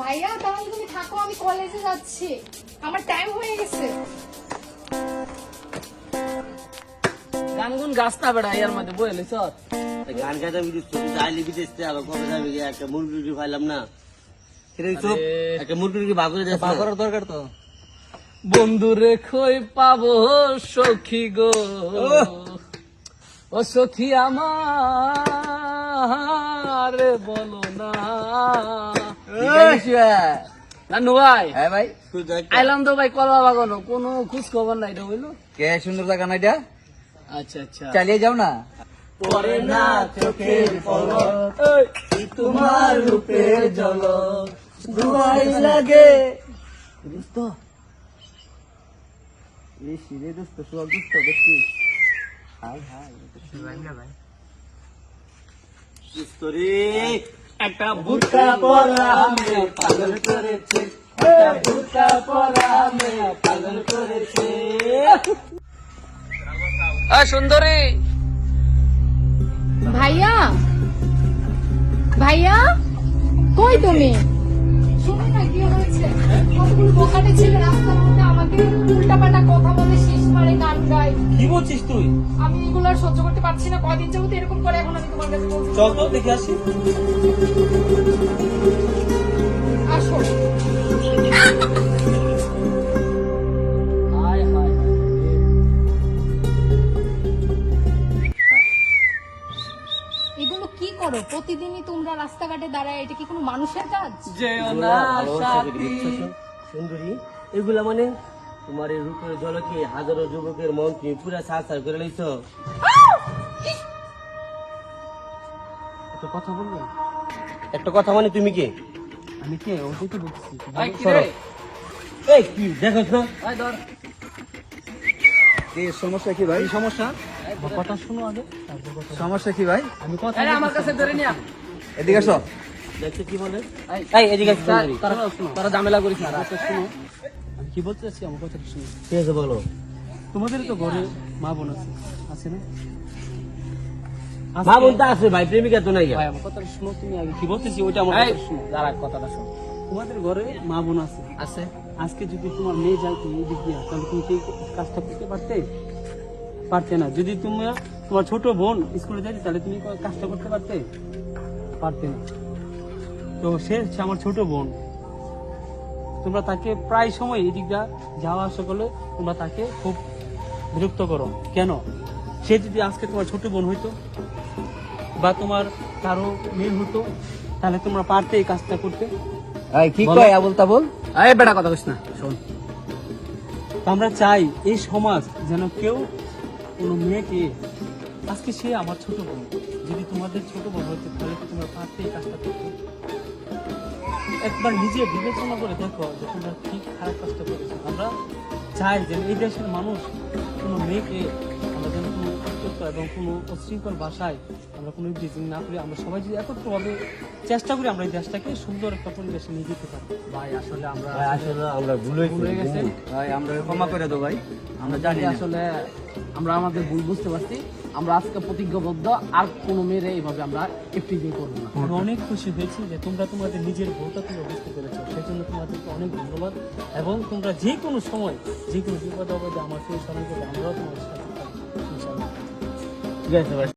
ভাইয়া তাহলে তুমি থাকো আমি কলেজে যাচ্ছি। আমার টাইম হয়ে গেছে। গানগুন গাছ না বেড়া ইয়ার মধ্যে লিছ গান গাইতে বিদেশ কবে যাবে একটা মুরগি টুরগি পাইলাম না। চোখ একটা মুরগি টুরগি ভাগ করে পা করার দরকার তো। বন্ধু রেখই পাবো সখী গো। ও সখী আমার বলো না। নানু ভাই হ্যাঁ ভাই। আইলাম তো ভাই কলা বাগানো কোনো খোঁজ খবর নাই এটা বুঝলো? কে সুন্দর জায়গা না এটা আচ্ছা আচ্ছা। চালিয়ে যাও না। পরে না চোখের পলক তোমার রূপের ঝলক? দুয়াই লাগে। দোস্ত। এই সিরে দোস্ত সব দোস্ত দেখছি। Hi hi. একটা বুটা পরা মে পাগল করেছে। একটা বুটা পরা মে পাগল করেছে। সুন্দরী। ভাইয়া? ভাইয়া? কই তুমি? শোনো না কি হয়েছে? কতগুলো বোকাটে ছেলে রাস্তার মধ্যে আমাকে উল্টাপাল্টা কথা কি বলছিস তুই? আমি এগুলো আর সহ্য করতে পারছি না কদিন যাবত এরকম করে এখন আমি তোমার কাছে বলছি চল তো দেখে আসি। আসো। এগুলো কি করো? প্রতিদিনই তোমরা রাস্তাঘাটে দাঁড়ায় এটা কি কোনো মানুষের কাজ? যেও না সাথী সুন্দরী। এগুলা মানে তোমার এই রূপের ঝলকে হাজারো যুবকের মন তুমি পুরা সার সার করে লাইছ? একটা কথা বলব? একটা কথা মানে তুমি কে? আমি কে? ওটাই তো বলছি। কি এই কি দেখোস না? ধর। সমস্যা কি ভাই? সমস্যা? কথা শোনো আগে সমস্যা কি ভাই? আমি কথা আমার কাছে ধরে নিয়া এদিকে আসো। দেখছ কি বলে? এই এদিকে তারা তারা ঝামেলা করিস না আচ্ছা শোনো কি বলতে চাচ্ছি? আমার কথাটা শুনো ঠিক আছে বলো। তোমাদের তো ঘরে মা বোন আছে আছে না? আছে ভাই প্রেমিকা তো নাই। ভাই আমার কথাটা শুনো তুমি আগে কি বলতেছি ওইটা আমার শুনো। দাঁড়া কথাটা শোন। তোমাদের ঘরে মা বোন আছে? আছে। আজকে যদি তোমার মেয়ে যাইতো এই দিক দিয়ে তাহলে তুমি কি কাজটা করতে পারতে? পারতে না। যদি তুমি তোমার ছোট বোন স্কুলে যাইতে তাহলে তুমি কাজটা করতে পারতে? পারতে না। তো সে হচ্ছে আমার ছোট বোন। তোমরা তাকে প্রায় সময় এদিক দিয়ে যাওয়া আসা করলে তোমরা তাকে খুব বিরক্ত করো। কেন? সে যদি আজকে তোমার ছোট বোন হইতো বা তোমার কারও মেয়ে হতো তাহলে তোমরা পারতে এই কাজটা করতে। কি কয় আবুল তাবুল এই বেটা কথা কইস না শোন। আমরা চাই এই সমাজ যেন কেউ কোনো মেয়েকে আজকে সে আমার ছোট বোন যদি তোমাদের ছোট বোন হতো তাহলে তোমরা পারতে এই কাজটা করতে? একবার নিজে বিবেচনা করে দেখো যে তোমরা ঠিক খারাপ কাজটা করেছ। আমরা চাই যে এই দেশের মানুষ কোনো মেয়েকে আমরা যেন কোনো এবং কোনো অশৃঙ্খল ভাষায় আমরা কোনো ব্রিজিং না করি আমরা সবাই যদি একত্রভাবে চেষ্টা করি আমরা এই দেশটাকে সুন্দর একটা পরিবেশে নিয়ে যেতে পারি। ভাই আসলে আমরা আসলে আমরা ভুল ভুল গেছে? ভাই আমরা ক্ষমা করে দাও ভাই আমরা জানি আসলে আমরা আমাদের ভুল বুঝতে পারছি। আমরা আজকে প্রতিজ্ঞাবদ্ধ আর কোনো মেয়েরে এইভাবে আমরা এফটিজিং করব না। আমি অনেক খুশি হয়েছি যে তোমরা তোমাদের নিজের ভুলটা তোমরা বুঝতে পেরেছ সেই জন্য তোমাদেরকে অনেক ধন্যবাদ। এবং তোমরা যে কোনো সময় যে কোনো বিপদ আপদে আমার সেই সময় আমরাও তোমাদের সাথে থাকব ইনশাআল্লাহ ঠিক আছে ভাই